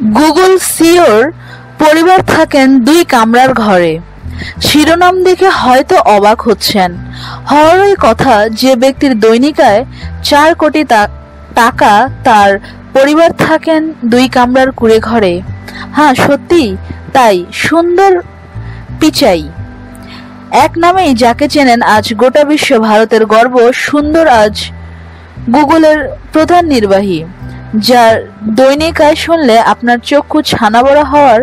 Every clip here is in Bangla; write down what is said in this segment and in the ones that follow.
গুগল সিওর পরিবার থাকেন দুই কামরার ঘরে। শিরোনাম দেখে হয়তো অবাক হচ্ছেন। হওয়ারই কথা যে ব্যক্তির দৈনিকায় চার কোটি টাকা তার পরিবার থাকেন দুই কামরার কুড়ে ঘরে। হ্যাঁ সত্যি, তাই সুন্দর পিচাই। এক নামেই যাকে চেনেন আজ গোটা বিশ্ব ভারতের গর্ব, সুন্দর আজ গুগলের প্রধান নির্বাহী। যার দৈনিক আয় শুনলে আপনার চক্ষু ছানা বড়া হওয়ার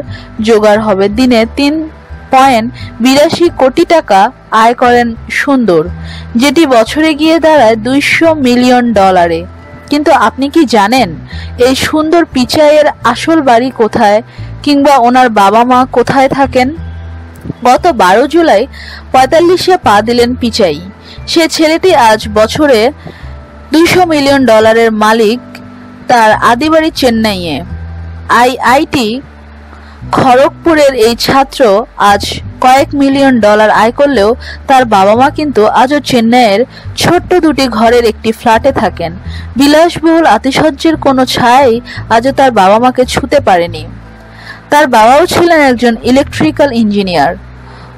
জোগাড় হবে। দিনে তিন পয়েন্ট বিরাশি কোটি টাকা আয় করেন সুন্দর, যেটি বছরে গিয়ে দাঁড়ায় দুইশো মিলিয়ন ডলারে। কিন্তু আপনি কি জানেন, এই সুন্দর পিচাইয়ের আসল বাড়ি কোথায় কিংবা ওনার বাবা মা কোথায় থাকেন? গত বারো জুলাই পঁয়তাল্লিশে পা দিলেন পিচাই। সে ছেলেটি আজ বছরে দুইশো মিলিয়ন ডলারের মালিক তার আদিবাড়ি চেন্নাইয়ে। আইআইটি খড়গপুরের এই ছাত্র আজ কয়েক মিলিয়ন ডলার আয় করলেও তার বাবা মা কিন্তু আজও চেন্নাইয়ের ছোট্ট দুটি ঘরের একটি ফ্ল্যাটে থাকেন। বিলাসবহুল আতিশয্যের কোনো ছাই আজও তার বাবা মাকে ছুতে পারেনি। তার বাবাও ছিলেন একজন ইলেকট্রিক্যাল ইঞ্জিনিয়ার।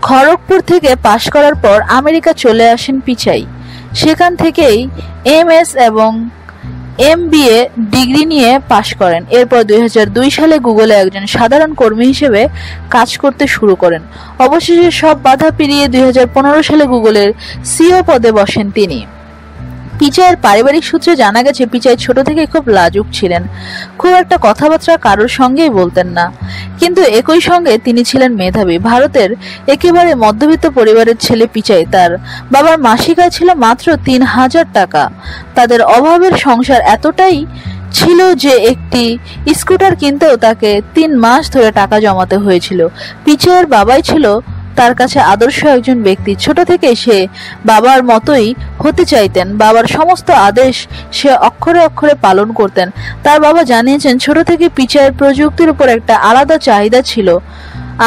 খড়গপুর থেকে পাশ করার পর আমেরিকা চলে আসেন পিচাই। সেখান থেকেই এমএস এবং এমবিএ ডিগ্রি নিয়ে পাশ করেন। এরপর দুই হাজার দুই সালে গুগলে একজন সাধারণ কর্মী হিসেবে কাজ করতে শুরু করেন। অবশেষে সব বাধা পেরিয়ে দুই হাজার পনেরো সালে গুগলের সিও পদে বসেন তিনি। পিচাইয়ের পারিবারিক সূত্রে জানা গেছে, পিচাই ছোট থেকে খুব লাজুক ছিলেন। খুব একটা কথাবার্তা কারোর সঙ্গেই বলতেন না। কিন্তু একই সঙ্গে তিনি ছিলেন মেধাবী। ভারতের একেবারে মধ্যবিত্ত পরিবারের ছেলে পিচাই তার বাবার মাসিক আয় ছিল মাত্র তিন হাজার টাকা। তাদের অভাবের সংসার এতটাই ছিল যে একটি স্কুটার কিনতেও তাকে তিন মাস ধরে টাকা জমাতে হয়েছিল। পিচাইয়ের বাবাই ছিল তার কাছে আদর্শ একজন ব্যক্তি। ছোট থেকে সে বাবার মতোই হতে চাইতেন। বাবার সমস্ত আদেশ সে অক্ষরে অক্ষরে পালন করতেন। তার বাবা জানিয়েছেন, ছোট থেকে পিচাইয়ের প্রযুক্তির উপর একটা আলাদা চাহিদা ছিল।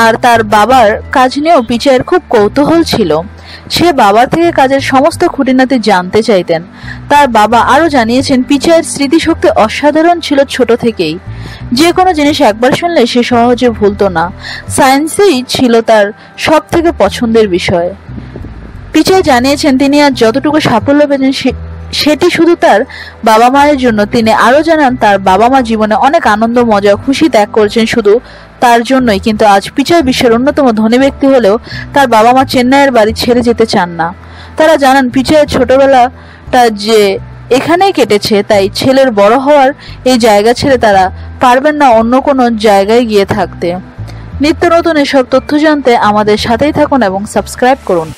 আর তার বাবার কাজ নিয়েও পিচার খুব কৌতূহল ছিল। সে বাবার থেকে কাজের সমস্ত খুঁটিনাটি জানতে চাইতেন। তার বাবা আরও জানিয়েছেন, পিচায়ের স্মৃতিশক্তি অসাধারণ ছিল ছোট থেকেই। যে কোনো জিনিস একবার শুনলে সে সহজে ভুলতো না। সায়েন্সেই ছিল তার সব থেকে পছন্দের বিষয়। পিচাই জানিয়েছেন, তিনি আর যতটুকু সাফল্য পেয়েছেন সেটি শুধু তার বাবা মায়ের জন্য, তিনি আরও জানান, তার বাবা মা জীবনে অনেক আনন্দ, মজা, খুশি ত্যাগ করেছেন শুধু তার জন্যই, কিন্তু আজ পিচাই বিশ্বের অন্যতম ধনী ব্যক্তি হলেও তার বাবা মা চেন্নাইয়ের বাড়ি ছেড়ে যেতে চান না। তারা জানান পিচাইয়ের ছোটবেলাটা যে এখানেই কেটেছে, তাই ছেলের বড় হওয়ার এই জায়গা ছেড়ে তারা পারবেন না অন্য কোনো জায়গায় গিয়ে থাকতে। নিত্য নতুন এসব তথ্য জানতে আমাদের সাথেই থাকুন এবং সাবস্ক্রাইব করুন।